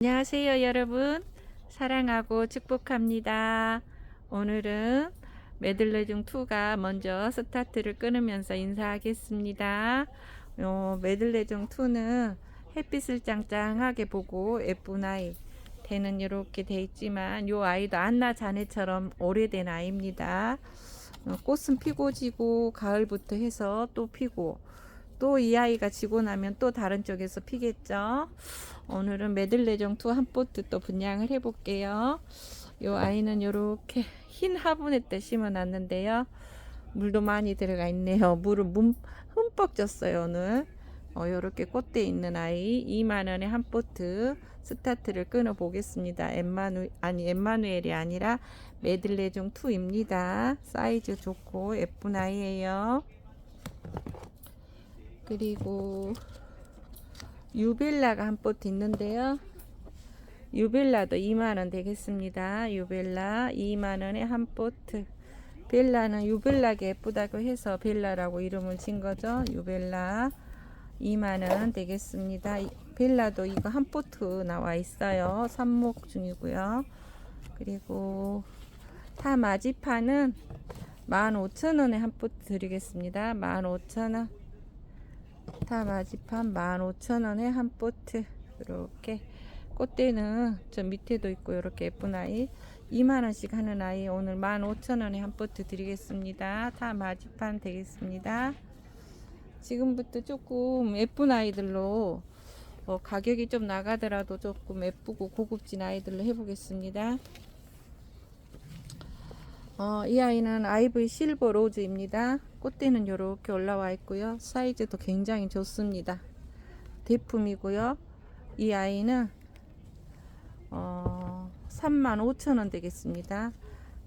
안녕하세요, 여러분. 사랑하고 축복합니다. 오늘은 메들레중 2가 먼저 스타트를 끊으면서 인사하겠습니다. 어, 메들레중 2는 햇빛을 짱짱하게 보고 예쁜 아이. 대는 이렇게 돼 있지만 요 아이도 안나 자네처럼 오래된 아이입니다. 어, 꽃은 피고 지고 가을부터 해서 또 피고 또 이 아이가 지고 나면 또 다른 쪽에서 피겠죠. 오늘은 메들레종 투한 포트 또 분양을 해볼게요. 요 아이는 요렇게 흰 화분에 때 심어놨는데요. 물도 많이 들어가 있네요. 물을 문, 흠뻑 줬어요 오늘. 어, 요렇게 꽃대 있는 아이 2만원에 한 포트 스타트를 끊어 보겠습니다. 엠마누 아니 엠마누엘이 아니라 메들레종 2입니다. 사이즈 좋고 예쁜 아이예요. 그리고 유벨라가 한 포트 있는데요. 유벨라도 2만원 되겠습니다. 유벨라 2만원에 한 포트. 벨라는 유벨라게 예쁘다고 해서 벨라라고 이름을 진 거죠. 유벨라 2만원 되겠습니다. 이- 벨라도 이거 한 포트 나와 있어요. 삽목 중이고요. 그리고 타 마지판은 15,000원에 한 포트 드리겠습니다. 15,000원. 타 마지판 15,000원에 한 포트. 이렇게 꽃대는 저 밑에도 있고 이렇게 예쁜 아이 2만원씩 하는 아이 오늘 15,000원에 한 포트 드리겠습니다. 타 마지판 되겠습니다. 지금부터 조금 예쁜 아이들로 어, 가격이 좀 나가더라도 조금 예쁘고 고급진 아이들로 해보겠습니다. 어, 이 아이는 아이브이 실버 로즈입니다. 꽃대는 이렇게 올라와 있고요. 사이즈도 굉장히 좋습니다. 대품이고요. 이 아이는 어, 35,000원 되겠습니다.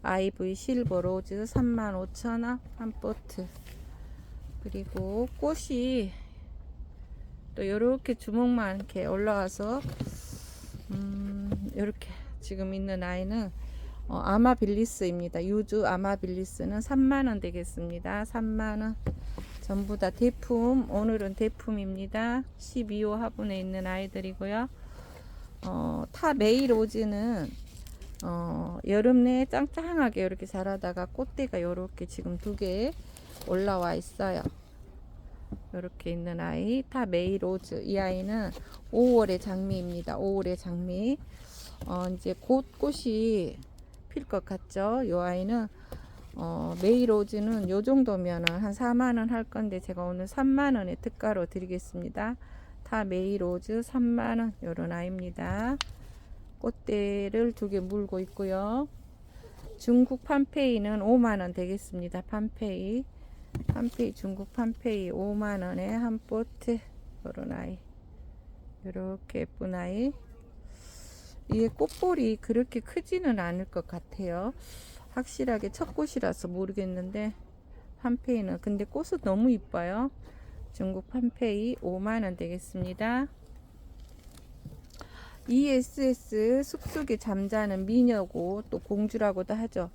아이브이 실버 로즈 35,000원 한 포트. 그리고 꽃이 또 이렇게 주먹만 이렇게 올라와서 음, 이렇게 지금 있는 아이는 어, 아마빌리스입니다. 유주 아마빌리스는 3만원 되겠습니다. 3만원. 전부 다 대품. 오늘은 대품입니다. 12호 화분에 있는 아이들이고요. 어, 타 메이로즈는 어, 여름 내에 짱짱하게 이렇게 자라다가 꽃대가 이렇게 지금 두 개 올라와 있어요. 이렇게 있는 아이 타 메이로즈 이 아이는 5월의 장미입니다. 5월의 장미. 어, 이제 곧 꽃이 필 것 같죠? 요 아이는 어, 메이로즈는 요 정도면은 한 4만 원 할 건데 제가 오늘 3만 원에 특가로 드리겠습니다. 다 메이로즈 3만 원 요런 아이입니다. 꽃대를 두 개 물고 있고요. 중국 판페이는 5만 원 되겠습니다. 판페이. 판페이 중국 판페이 5만 원에 한 포트 요런 아이. 요렇게 예쁜 아이. 이게 꽃볼이 그렇게 크지는 않을 것 같아요. 확실하게 첫 꽃이라서 모르겠는데 판페이는 근데 꽃은 너무 이뻐요. 중국 판페이 5만원 되겠습니다. ESS 숲속에 잠자는 미녀고 또 공주라고도 하죠.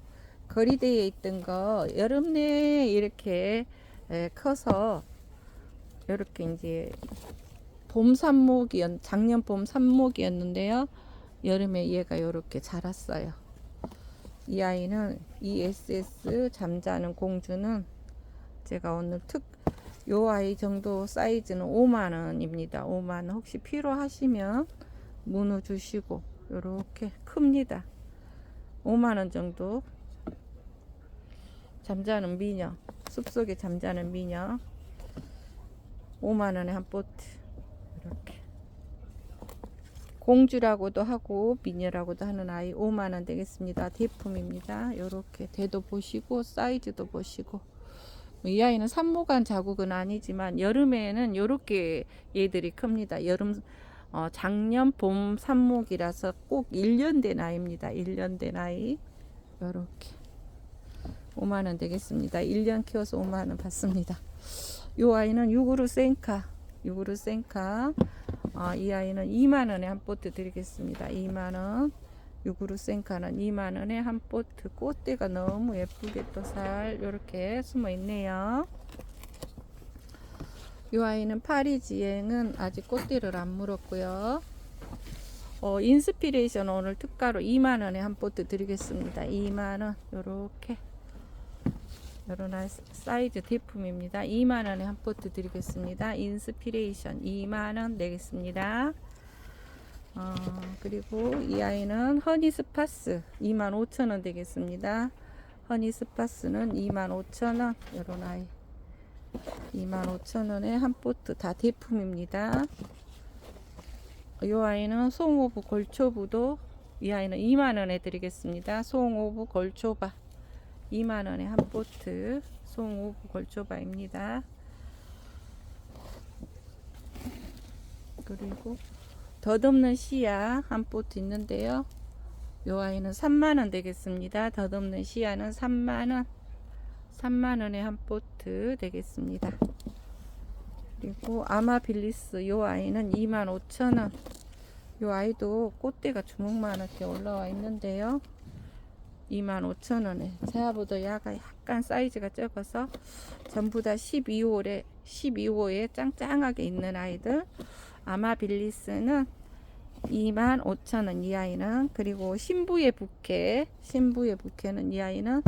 거리대에 있던 거 여름 내에 이렇게 에, 커서 이렇게 이제 봄 삽목이었 작년 봄 삽목이었는데요. 여름에 얘가 이렇게 자랐어요. 이 아이는 ESS 잠자는 공주는 제가 오늘 특 요 아이 정도 사이즈는 5만 원입니다. 5만 원 혹시 필요하시면 문의 주시고 요렇게 큽니다. 5만 원 정도 잠자는 미녀 숲속에 잠자는 미녀 5만 원에 한 포트 이렇게 공주라고도 하고 미녀라고도 하는 아이 5만원 되겠습니다. 대품입니다. 요렇게 대도 보시고 사이즈도 보시고 이 아이는 산모간 자국은 아니지만 여름에는 요렇게 얘들이 큽니다. 여름 어, 작년 봄 산목이라서 꼭 1년 된 아이입니다. 1년 된 아이 요렇게 5만원 되겠습니다. 1년 키워서 5만원 받습니다. 요 아이는 유구르 센카 유구르 센카 아, 이 아이는 2만 원에 한 포트 드리겠습니다. 2만 원. 유구르 생카는 2만 원에 한 포트. 꽃대가 너무 예쁘게 또살 이렇게 숨어 있네요. 이 아이는 파리지행은 아직 꽃대를 안 물었고요. 어, 인스피레이션 오늘 특가로 2만원에 한 포트 드리겠습니다. 2만원 요렇게 요런 아- 사이즈 제품입니다. 2만원에 한 포트 드리겠습니다. 인스피레이션 2만원 내겠습니다. 어, 그리고 이 아이는 허니 스파스 25,000원 되겠습니다. 허니 스파스는 25,000원 요런 아이 25,000원에 한 포트 다 대품입니다. 이 아이는 송오부 골초부도 이 아이는 2만원에 드리겠습니다. 송오부 골초바 2만원에 한 포트 송오부 골초바입니다. 그리고 덧없는 씨야 한 포트 있는데요. 이 아이는 3만원 되겠습니다. 덧없는 씨야는 3만원 3만원에 한 포트 되겠습니다. 그리고 아마빌리스 요 아이는 25,000원 요 아이도 꽃대가 주먹만하게 올라와 있는데요 25,000원에. 제아보다 야가 약간 사이즈가 적어서 전부 다 12호에 12호에 짱짱하게 있는 아이들. 아마빌리스는 25,000원 이 아이는. 그리고 신부의 부케 신부의 부케는 이 아이는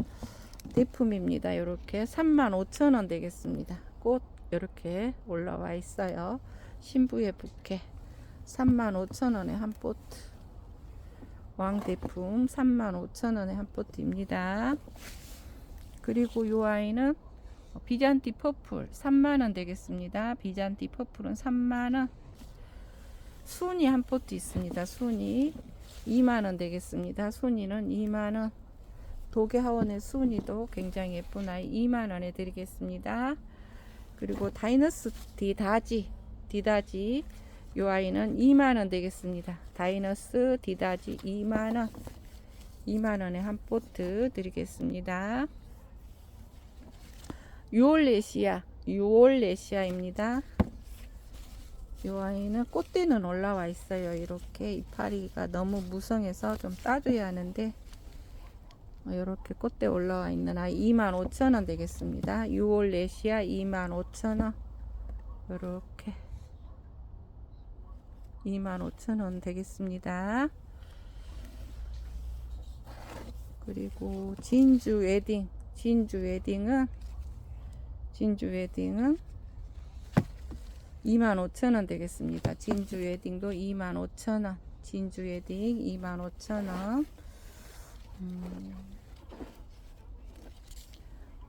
대품입니다. 이렇게 35,000원 되겠습니다. 꽃 이렇게 올라와 있어요. 신부의 부케. 35,000원에 한 포트. 왕대품 35,000원에 한 포트입니다. 그리고 요 아이는 비잔티 퍼플 3만원 되겠습니다. 비잔티 퍼플은 3만원. 순이 한 포트 있습니다. 순이 2만원 되겠습니다. 순이는 2만원. 도계하원의 순이도 굉장히 예쁜 아이 2만원에 드리겠습니다. 그리고 다이너스 디다지 디다지 요 아이는 2만원 되겠습니다. 다이너스 디다지 2만원. 2만원에 한 포트 드리겠습니다. 유올레시아 유올레시아입니다. 요 아이는 꽃대는 올라와 있어요. 이렇게 이파리가 너무 무성해서 좀 따줘야 하는데 이렇게 꽃대 올라와 있는 아이 25,000원 되겠습니다. 6월 레시아 25,000원. 이렇게 25,000원 되겠습니다. 그리고 진주 웨딩 진주 웨딩은 진주 웨딩은 25,000원 되겠습니다. 진주 웨딩도 25,000원 진주 웨딩 25,000원 음.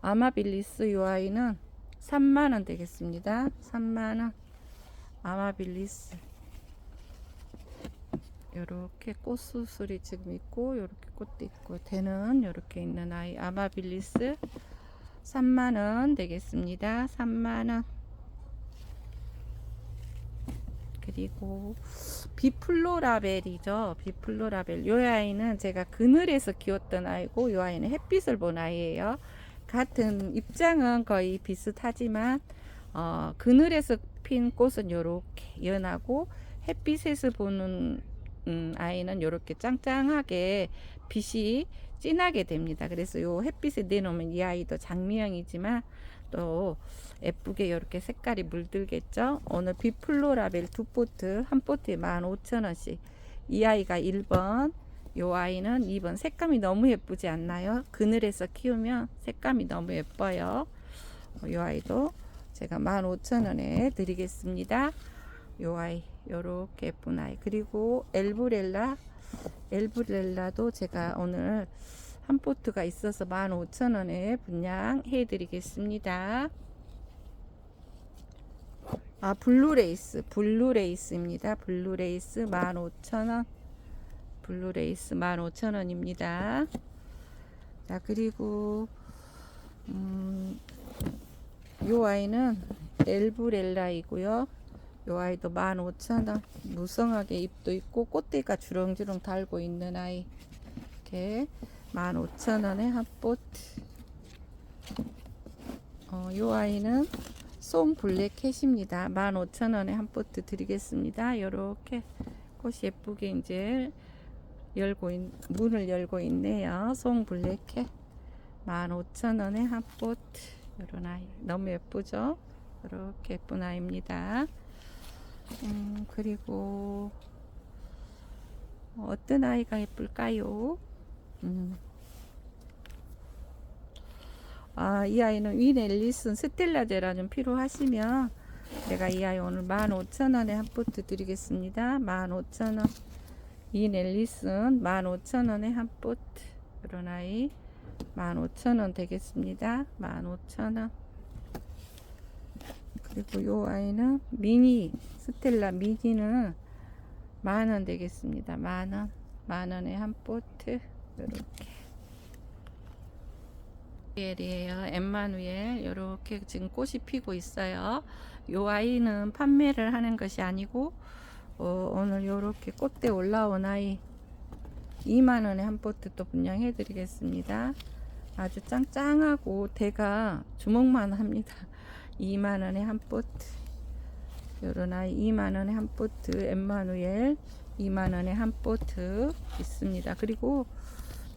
아마빌리스 요 아이는 3만원 되겠습니다. 3만원 아마빌리스 요렇게 꽃수술이 지금 있고 요렇게 꽃도 있고 대는 요렇게 있는 아이 아마빌리스 3만원 되겠습니다. 3만원 그리고 비플로라벨이죠. 비플로라벨. 요 아이는 제가 그늘에서 키웠던 아이고 요 아이는 햇빛을 본 아이예요. 같은 입장은 거의 비슷하지만 어, 그늘에서 핀 꽃은 요렇게 연하고 햇빛에서 보는 음, 아이는 요렇게 짱짱하게 빛이 진하게 됩니다. 그래서 요 햇빛에 내놓으면 이 아이도 장미형이지만 또 예쁘게 이렇게 색깔이 물들겠죠. 오늘 비플로라벨 두 포트 한 포트에 15,000원씩 이 아이가 1번 요 아이는 2번 색감이 너무 예쁘지 않나요? 그늘에서 키우면 색감이 너무 예뻐요. 어, 요 아이도 제가 15,000원에 드리겠습니다. 요 아이 요렇게 예쁜 아이 그리고 엘브렐라 엘브렐라도 제가 오늘 한 포트가 있어서 15,000원에 분양해 드리겠습니다. 아 블루레이스 블루레이스입니다. 블루레이스 15,000원 블루레이스 15,000원입니다. 자 그리고 음, 요 아이는 엘브렐라이고요. 요 아이도 15,000원. 무성하게 잎도 있고 꽃대가 주렁주렁 달고 있는 아이. 이렇게 15,000원에 한 포트 어, 요 아이는 송 블랙캣입니다. 15,000원에 한 포트 드리겠습니다. 요렇게 꽃이 예쁘게 이제 열고 있, 문을 열고 있네요. 송 블랙캣. 15,000원에 한 포트 요런 아이. 너무 예쁘죠? 이렇게 예쁜 아이입니다 음, 그리고 어떤 아이가 예쁠까요? 음. 아, 이 아이는 윈 앨리슨 스텔라 제라 좀 필요하시면 제가 이 아이 오늘 15,000원에 한 포트 드리겠습니다. 15,000원. 윈 앨리슨 15,000원에 한 포트. 이런 아이 15,000원 되겠습니다. 15,000원. 그리고 요 아이는 미니 스텔라 미니는 만원 되겠습니다. 만원. 만원에 한 포트. 이렇게. 에리에요. 엠마누엘 이렇게 지금 꽃이 피고 있어요. 요 아이는 판매를 하는 것이 아니고 어, 오늘 요렇게 꽃대 올라온 아이 2만 원에 한 포트 또 분양해 드리겠습니다. 아주 짱짱하고 대가 주먹만 합니다. 2만 원에 한 포트. 요런 아이 2만 원에 한 포트 엠마누엘 2만 원에 한 포트 있습니다. 그리고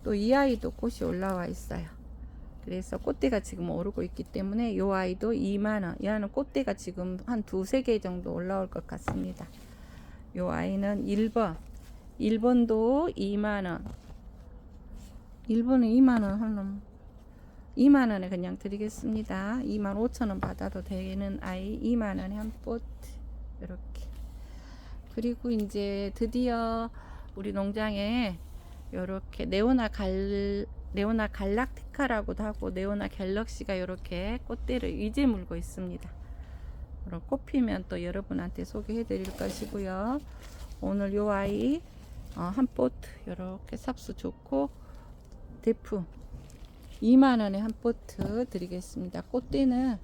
또 이 아이도 꽃이 올라와 있어요. 그래서 꽃대가 지금 오르고 있기 때문에 요 아이도 2만원 얘는 꽃대가 지금 한 두세 개 정도 올라올 것 같습니다 요 아이는 1번 1번도 2만원 1번은 2만원 하는 2만원에 그냥 드리겠습니다 2만 5천원 받아도 되는 아이 2만원에 한 포트 이렇게 그리고 이제 드디어 우리 농장에 요렇게 네오나 갈 네오나 갈락티카라고도 하고 네오나 갤럭시가 이렇게 꽃대를 이제 물고 있습니다. 그럼 꽃 피면 또 여러분한테 소개해 드릴 것이고요. 오늘 요 아이 어, 한 포트 이렇게 삽수 좋고 대품 2만원에 한 포트 드리겠습니다. 꽃대는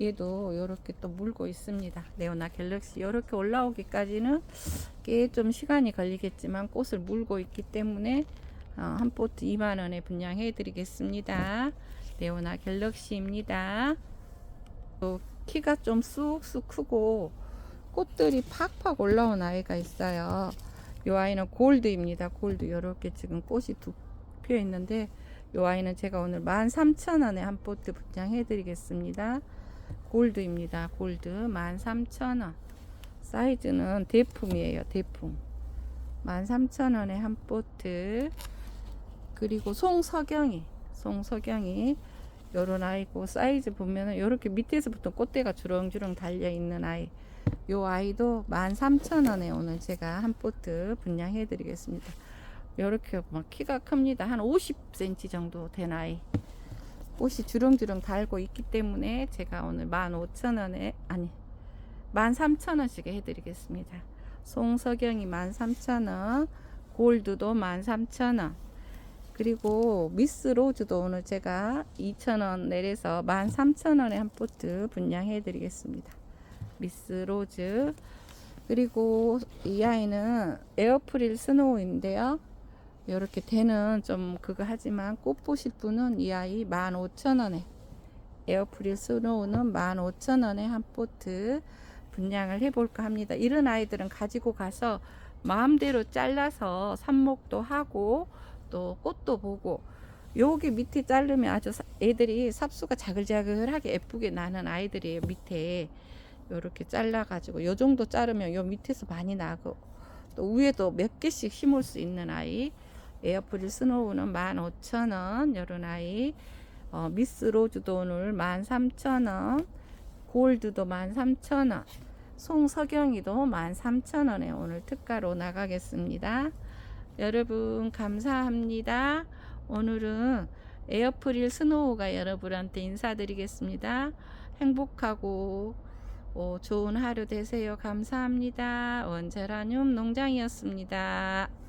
얘도 이렇게 또 물고 있습니다. 네오나 갤럭시 이렇게 올라오기까지는 꽤 좀 시간이 걸리겠지만 꽃을 물고 있기 때문에 어, 한 포트 2만원에 분양해 드리겠습니다. 레오나 갤럭시입니다. 또 키가 좀 쑥쑥 크고 꽃들이 팍팍 올라온 아이가 있어요. 이 아이는 골드입니다. 골드 이렇게 지금 꽃이 두 피어 있는데 이 아이는 제가 오늘 13,000원에 한 포트 분양해 드리겠습니다. 골드입니다. 골드 13,000원. 사이즈는 대품이에요. 대품. 13,000원에 한 포트. 그리고 송석영이 송석영이 요런 아이고 사이즈 보면은 요렇게 밑에서부터 꽃대가 주렁주렁 달려 있는 아이 요 아이도 13,000원에 오늘 제가 한 포트 분양해 드리겠습니다 요렇게 막 키가 큽니다 한 50cm 정도 된 아이 꽃이 주렁주렁 달고 있기 때문에 제가 오늘 15,000원에 아니 13,000원씩 해 드리겠습니다 송석영이 13,000원 골드도 13,000원 그리고 미스 로즈도 오늘 제가 2,000원 내려서 13,000원에 한 포트 분양해 드리겠습니다. 미스 로즈. 그리고 이 아이는 에어프릴 스노우인데요. 이렇게 대는 좀 그거 하지만 꽃 보실 분은 이 아이 15,000원에 에어프릴 스노우는 15,000원에 한 포트 분양을 해볼까 합니다. 이런 아이들은 가지고 가서 마음대로 잘라서 삽목도 하고 또 꽃도 보고 여기 밑에 자르면 아주 애들이 삽수가 자글자글하게 예쁘게 나는 아이들이에요 밑에 요렇게 잘라 가지고 요 정도 자르면 요 밑에서 많이 나고 또 위에도 몇 개씩 심을 수 있는 아이 에어프릴 스노우는 15,000원 요런 아이 어, 미스 로즈도 오늘 13,000원 골드도 13,000원 송석영이도 13,000원에 오늘 특가로 나가겠습니다. 여러분 감사합니다. 오늘은 에어프릴 스노우가 여러분한테 인사드리겠습니다. 행복하고 어, 좋은 하루 되세요. 감사합니다. 원자라늄 농장이었습니다.